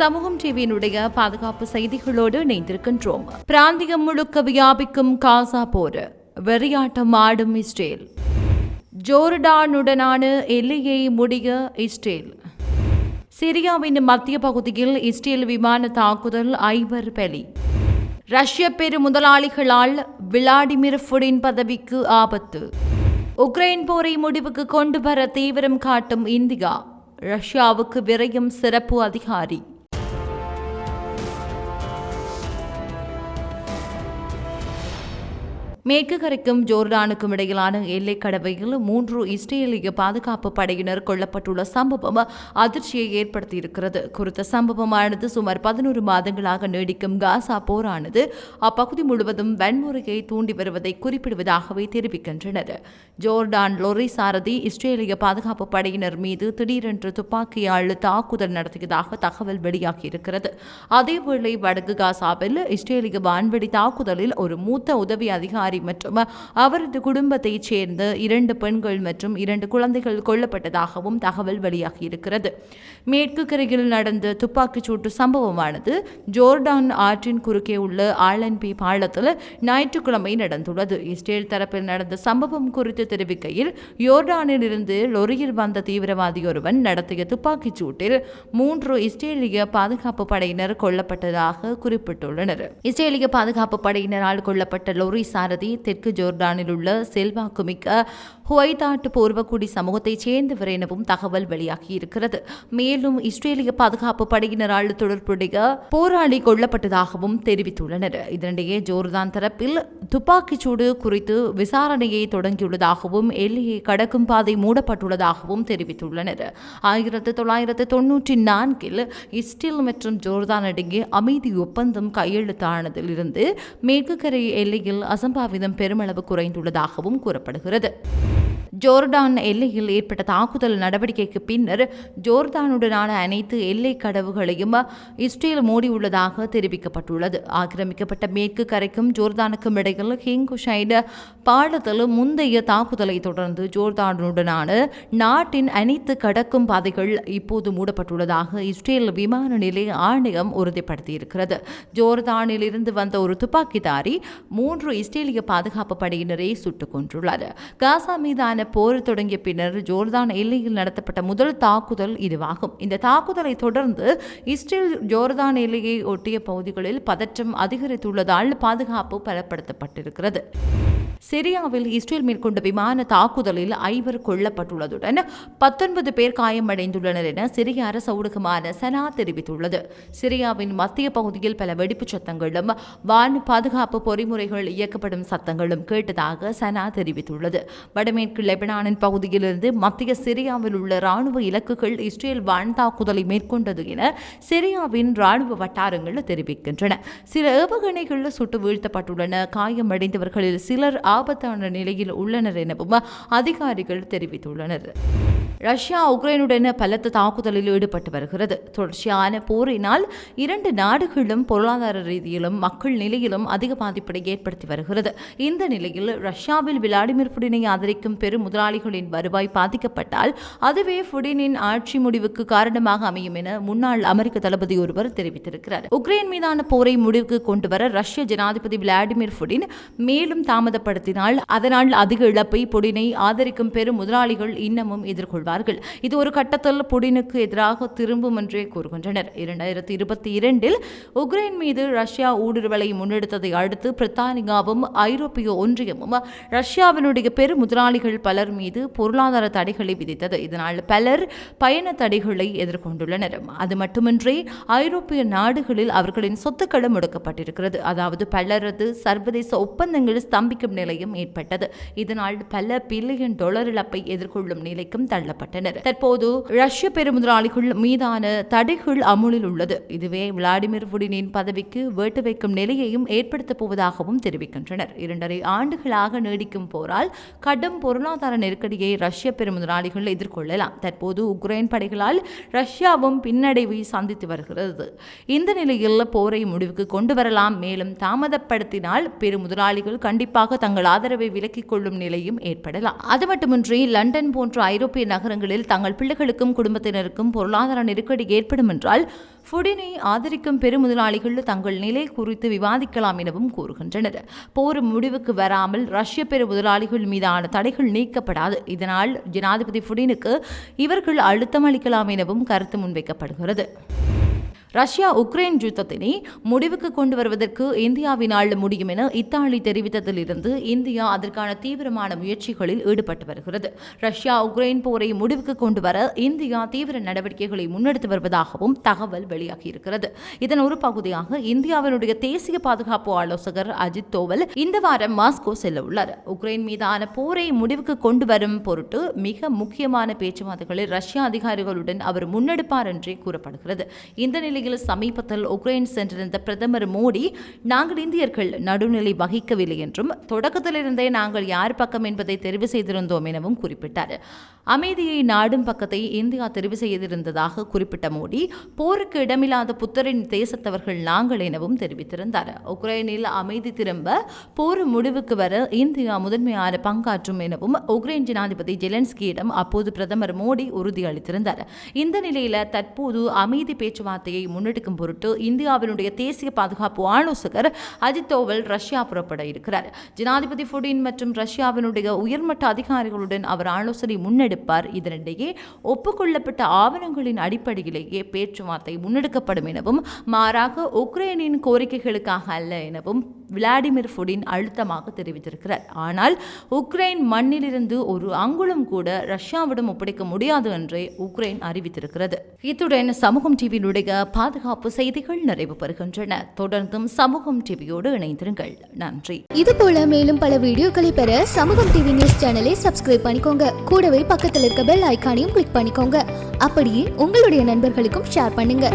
சமூகம் டிவியினுடைய பாதுகாப்பு செய்திகளோடு இணைந்திருக்கின்றோம். பிராந்தியம் முழுக்க வியாபிக்கும் காசா போர் வெறியாட்டம் ஆடும் இஸ்ரேல். ஜோர்டானுடனான எல்லையை முடிய இஸ்ரேல். சிரியாவின் மத்திய பகுதியில் இஸ்ரேல் விமான தாக்குதல் ஐவர் பலி. ரஷ்ய பெரு முதலாளிகளால் விளாடிமிர் புடின் பதவிக்கு ஆபத்து. உக்ரைன் போரை முடிவுக்கு கொண்டு வர தீவிரம் காட்டும் இந்தியா ரஷ்யாவுக்கு விரையும் சிறப்பு அதிகாரி. மேற்கு கரைக்கும் ஜோர்டானுக்கும் இடையிலான எல்லைக் கடவையில் மூன்று இஸ்ரேலிய பாதுகாப்பு படையினர் கொல்லப்பட்டுள்ள சம்பவம் அதிர்ச்சியை ஏற்படுத்தியிருக்கிறது. குறித்த சம்பவமானது சுமார் பதினோரு மாதங்களாக நீடிக்கும் காசா போரானது அப்பகுதி முழுவதும் வன்முறையை தூண்டி வருவதை குறிப்பிடுவதாகவே தெரிவிக்கின்றனர். ஜோர்டான் லொரி சாரதி இஸ்ரேலிய பாதுகாப்பு படையினர் மீது திடீரென்று துப்பாக்கியால் தாக்குதல் நடத்தியதாக தகவல் வெளியாகியிருக்கிறது. அதேவேளை வடக்கு காசாவில் இஸ்ரேலிய வான்வெடி தாக்குதலில் ஒரு மூத்த உதவி அதிகாரி மற்றும் அவரது குடும்பத்தைச் சேர்ந்த இரண்டு பெண்கள் மற்றும் இரண்டு குழந்தைகள் கொல்லப்பட்டதாகவும் தகவல் வெளியாகியிருக்கிறது மேற்கு கரையில் நடந்த துப்பாக்கிச் சூட்டு சம்பவமானது ஜோர்டான் ஆற்றின் குறுக்கே உள்ள ஆலன்பி பாலத்தில் ஞாயிற்றுக்கிழமை நடந்துள்ளது. இஸ்ரேல் தரப்பில் நடந்த சம்பவம் குறித்து தெரிவிக்கையில் யோர்டானில் இருந்து லொரியில் வந்த தீவிரவாதி ஒருவன் நடத்திய துப்பாக்கிச் சூட்டில் மூன்று இஸ்ரேலிய பாதுகாப்பு படையினர் கொல்லப்பட்டதாக குறிப்பிட்டுள்ளனர். இஸ்ரேலிய பாதுகாப்பு படையினரால் கொல்லப்பட்ட லொரி சாரதி தெற்கு ஜோர்டானில் உள்ள செல்வாக்குமிக்க ஹுவைதாட்டு பூர்வக்குடி சமூகத்தைச் சேர்ந்தவர் எனவும் தகவல் வெளியாகியிருக்கிறது. மேலும் இஸ்ரேலிய பாதுகாப்பு படையினரால் தொடர்புடைய போராளி கொல்லப்பட்டதாகவும் தெரிவித்துள்ளனர். இதனிடையே ஜோர்தான் தரப்பில் துப்பாக்கிச்சூடு குறித்து விசாரணையை தொடங்கியுள்ளதாகவும் எல்லையை கடக்கும் பாதை மூடப்பட்டுள்ளதாகவும் தெரிவித்துள்ளனர். ஆயிரத்து தொள்ளாயிரத்து தொன்னூற்றி நான்கில் இஸ்ரேல் மற்றும் ஜோர்தான் இடையே அமைதி ஒப்பந்தம் கையெழுத்தானதிலிருந்து மேற்கு கரை எல்லையில் அசம்பாவிதம் பெருமளவு குறைந்துள்ளதாகவும் கூறப்படுகிறது. ஜோர்டான் எல்லையில் ஏற்பட்ட தாக்குதல் நடவடிக்கைக்கு பின்னர் ஜோர்தானுடனான அனைத்து எல்லை கடவுகளையும் இஸ்ரேல் மூடியுள்ளதாக தெரிவிக்கப்பட்டுள்ளது. ஆக்கிரமிக்கப்பட்ட மேற்கு கரைக்கும் ஜோர்தானுக்கும் இடையில் ஹிங்குஷைடு பாலத்தில் முந்தைய தாக்குதலை தொடர்ந்து ஜோர்தானுடனான நாட்டின் அனைத்து கடக்கும் பாதைகள் இப்போது மூடப்பட்டுள்ளதாக இஸ்ரேல் விமான நிலைய ஆணையம் உறுதிப்படுத்தியிருக்கிறது. ஜோர்தானில் இருந்து வந்த ஒரு துப்பாக்கிதாரி மூன்று இஸ்ரேலிய பாதுகாப்பு படையினரை சுட்டுக் கொன்றுள்ளார். காசா மீதான போர் தொடங்கிய பின்னர் ஜோர்தான் எல்லையில் நடத்தப்பட்ட முதல் தாக்குதல் இதுவாகும். இந்த தாக்குதலை தொடர்ந்து இஸ்ரேல் ஜோர்தான் எல்லையை ஒட்டிய பகுதிகளில் பதற்றம் அதிகரித்துள்ளதால் பாதுகாப்பு பலப்படுத்தப்பட்டிருக்கிறது. சிரியாவில் இஸ்ரேல் மேற்கொண்ட விமான தாக்குதலில் ஐவர் கொல்லப்பட்டுள்ளதுடன் பத்தொன்பது பேர் காயமடைந்துள்ளனர் என சிரிய அரசு ஊடகமான சனா தெரிவித்துள்ளது. சிரியாவின் மத்திய பகுதியில் பல வெடிப்புச் சத்தங்களும் வான் பாதுகாப்பு பொறிமுறைகள் இயக்கப்படும் சத்தங்களும் கேட்டதாக சனா தெரிவித்துள்ளது. வடமேற்கு லெபனானின் பகுதியிலிருந்து மத்திய சிரியாவில் உள்ள ராணுவ இலக்குகள் இஸ்ரேல் வான் தாக்குதலை மேற்கொண்டது என சிரியாவின் ராணுவ வட்டாரங்கள் தெரிவிக்கின்றன. சில ஏவுகணைகள் சுட்டு வீழ்த்தப்பட்டுள்ளன. காயமடைந்தவர்களில் சிலர் ஆபத்தான நிலையில் உள்ளனர் எனவும் அதிகாரிகள் தெரிவித்துள்ளனர். ரஷ்யா உக்ரைனுடன் பலத்த தாக்குதலில் ஈடுபட்டு வருகிறது. தொடர்ச்சியான போரினால் இரண்டு நாடுகளும் பொருளாதார ரீதியிலும் மக்கள் நிலையிலும் அதிக பாதிப்பை ஏற்படுத்தி வருகிறது. இந்த நிலையில் ரஷ்யாவில் விளாடிமிர் புடினை ஆதரிக்கும் பெரும் முதலாளிகளின் வருவாய் பாதிக்கப்பட்டால் அதுவே புடினின் ஆட்சி முடிவுக்கு காரணமாக அமையும் என முன்னாள் அமெரிக்க தளபதி ஒருவர் தெரிவித்திருக்கிறார். உக்ரைன் மீதான போரை முடிவுக்கு கொண்டு வர ரஷ்ய ஜனாதிபதி விளாடிமிர் புடின் மேலும் தாமதப்படுத்தினால் அதனால் அதிக இழப்பை புடினை ஆதரிக்கும் பெரும் முதலாளிகள் இன்னமும் எதிர்கொள்வார்கள் இது ஒரு கட்டத்தில் புடினுக்கு எதிராக திரும்பும் என்றே கூறுகின்றனர். இரண்டாயிரத்தி இருபத்தி இரண்டில் உக்ரைன் மீது ரஷ்யா ஊடுருவலை முன்னெடுத்ததை அடுத்து பிரித்தானியாவும் ஐரோப்பிய ஒன்றியமும் ரஷ்யாவினுடைய பெரும் முதலாளிகள் பலர் மீது பொருளாதார தடைகளை விதித்தது. இதனால் பலர் பயண தடைகளை எதிர்கொண்டுள்ளனர். அது மட்டுமின்றி ஐரோப்பிய நாடுகளில் அவர்களின் சொத்துக்களும் முடக்கப்பட்டிருக்கிறது. அதாவது பலரது சர்வதேச ஒப்பந்தங்கள் ஸ்தம்பிக்கும் நிலையும் ஏற்பட்டது. இதனால் பல பில்லியன் டாலர் இழப்பை எதிர்கொள்ளும் நிலைக்கும் தள்ளப்பட்டது. தள்ளப்பட்டனர் தற்போது ரஷ்ய பெருமுதலாளிகள் மீதான தடைகள் அமுலில் உள்ளது. இதுவே விளாடிமிர் புடினின் பதவிக்கு வேட்டு வைக்கும் நிலையையும் ஏற்படுத்தப் போவதாகவும் தெரிவிக்கின்றனர். இரண்டரை ஆண்டுகளாக நீடிக்கும் போரால் கடும் பொருளாதார நெருக்கடியை ரஷ்ய பெருமுதலாளிகள் எதிர்கொள்ளலாம். தற்போது உக்ரைன் படைகளால் ரஷ்யாவும் பின்னடைவை சந்தித்து வருகிறது. இந்த நிலையில் போரை முடிவுக்கு கொண்டு வரலாம். மேலும் தாமதப்படுத்தினால் பெரு முதலாளிகள் கண்டிப்பாக தங்கள் ஆதரவை விலக்கிக் கொள்ளும் நிலையும் ஏற்படலாம். அது மட்டுமின்றி லண்டன் போன்ற ஐரோப்பிய நகரங்களில் தங்கள் பிள்ளைகளுக்கும் குடும்பத்தினருக்கும் பொருளாதார நெருக்கடி ஏற்படும் என்றால் ஃபுடினை ஆதரிக்கும் பெருமுதலாளிகள் தங்கள் நிலை குறித்து விவாதிக்கலாம் எனவும் கூறுகின்றனர். போர் முடிவுக்கு வராமல் ரஷ்ய பெருமுதலாளிகள் மீதான தடைகள் நீக்கப்படாது. இதனால் ஜனாதிபதி ஃபுடினுக்கு இவர்கள் அழுத்தம் அளிக்கலாம் எனவும் கருத்து முன்வைக்கப்படுகிறது. ரஷ்யா உக்ரைன் யுத்தத்தினை முடிவுக்கு கொண்டு வருவதற்கு இந்தியாவினால் முடியும் என இத்தாலி தெரிவித்ததிலிருந்து இந்தியா அதற்கான தீவிரமான முயற்சிகளில் ஈடுபட்டு வருகிறது. ரஷ்யா உக்ரைன் போரை முடிவுக்கு கொண்டு வர இந்தியா தீவிர நடவடிக்கைகளை முன்னெடுத்து வருவதாகவும் தகவல் வெளியாகியிருக்கிறது. இதன் ஒரு பகுதியாக இந்தியாவினுடைய தேசிய பாதுகாப்பு ஆலோசகர் அஜித் தோவல் இந்த வாரம் மாஸ்கோ செல்ல உள்ளார். உக்ரைன் மீதான போரை முடிவுக்கு கொண்டு வரும் பொருட்டு மிக முக்கியமான பேச்சுவார்த்தைகளை ரஷ்ய அதிகாரிகளுடன் அவர் முன்னெடுப்பார் என்றே கூறப்படுகிறது. இந்த நிலை நிலையில் சமீபத்தில் உக்ரைன் சென்றிருந்த பிரதமர் மோடி நாங்கள் இந்தியர்கள் நடுநிலை வகிக்கவில்லை என்றும் தொடக்கத்திலிருந்தே நாங்கள் யார் பக்கம் என்பதை தெரிவு செய்திருந்தோம் எனவும் குறிப்பிட்டார். அமைதியை நாடும் பக்கத்தை இந்தியா தெரிவு செய்திருந்ததாக குறிப்பிட்ட மோடி போருக்கு இடமில்லாத புத்தரின் தேசத்தவர்கள் நாங்கள் எனவும் தெரிவித்திருந்தார். உக்ரைனில் அமைதி திரும்ப போர் முடிவுக்கு வர இந்தியா முதன்மையான பங்காற்றும் எனவும் உக்ரைன் ஜனாதிபதி ஜெலன்ஸ்கியிடம் அப்போது பிரதமர் மோடி உறுதியளித்திருந்தார். இந்த நிலையில தற்போது அமைதி பேச்சுவார்த்தையை முன்னெடுக்கும் பொருட்டு இந்தியாவினுடைய தேசிய பாதுகாப்பு ஆலோசகர் அஜித் தோவல் ரஷ்யா புறப்பட இருக்கிறார். ஜனாதிபதி புடின் மற்றும் ரஷ்யாவினுடைய உயர்மட்ட அதிகாரிகளுடன் அவர் ஆலோசனை முன்னெடுப்பார். இதனிடையே ஒப்புக்கொள்ளப்பட்ட ஆவணங்களின் அடிப்படையிலேயே பேச்சுவார்த்தை முன்னெடுக்கப்படும் எனவும் மாறாக உக்ரைனின் கோரிக்கைகளுக்காக அல்ல எனவும் விளாடிமிர் புடின் அழுத்தமாக தெரிவித்திருக்கிறார். ஆனால் உக்ரைன் மண்ணிலிருந்து ஒரு அங்குலம் கூட ரஷ்யாவிடம் ஒப்படைக்க முடியாது என்றே உக்ரைன் அறிவித்திருக்கிறது. இத்துடன் சமூகம் டிவியினுடைய பாதுகாப்பு செய்திகள் நிறைவு பெறுகின்றன. தொடர்ந்தும் சமூகம் டிவியோடு இணைந்திருங்கள். நன்றி. இது போல மேலும் பல வீடியோக்களை பெற சமூகம் டிவி நியூஸ் சேனலை சப்ஸ்கிரைப் பண்ணிக்கோங்க. கூடவே பக்கத்தில் இருக்க பெல் ஐக்கானையும் கிளிக் பண்ணிக்கோங்க. அப்படியே உங்களுடைய நண்பர்களுக்கும் ஷேர் பண்ணுங்க.